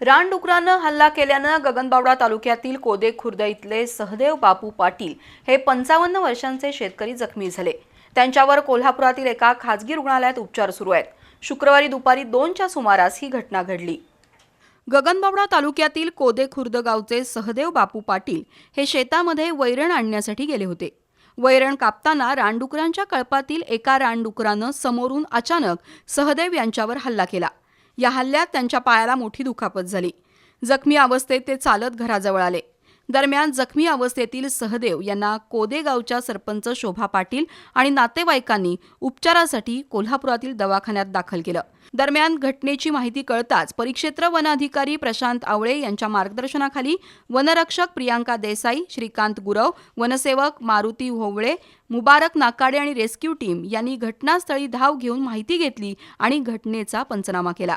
रानडुकरानं हल्ला केल्यानं गगनबावडा तालुक्यातील कोदे खुर्द इथले सहदेव बापू पाटील हे पंचावन्न वर्षांचे शेतकरी जखमी झाले. त्यांच्यावर कोल्हापुरातील एका खाजगी रुग्णालयात उपचार सुरू आहेत. शुक्रवारी दुपारी दोनच्या सुमारास ही घटना घडली. गगनबावडा तालुक्यातील कोदे खुर्द गावचे सहदेव बापू पाटील हे शेतामध्ये वैरण आणण्यासाठी गेले होते. वैरण कापताना रानडुकरांच्या कळपातील एका रानडुकरानं समोरून अचानक सहदेव यांच्यावर हल्ला केला. या हल्ल्यात त्यांच्या पायाला मोठी दुखापत झाली. जखमी अवस्थेत ते चालत घराजवळ आले. दरम्यान जखमी अवस्थेतील सहदेव यांना कोदेगावच्या सरपंच शोभा पाटील आणि नातेवाईकांनी उपचारासाठी कोल्हापुरातील दवाखान्यात दाखल केलं. दरम्यान घटनेची माहिती कळताच परिक्षेत्र वन अधिकारी प्रशांत आवळे यांच्या मार्गदर्शनाखाली वनरक्षक प्रियांका देसाई श्रीकांत गुरव वनसेवक मारुती होवळे मुबारक नाकाडे आणि रेस्क्यू टीम यांनी घटनास्थळी धाव घेऊन माहिती घेतली आणि घटनेचा पंचनामा केला.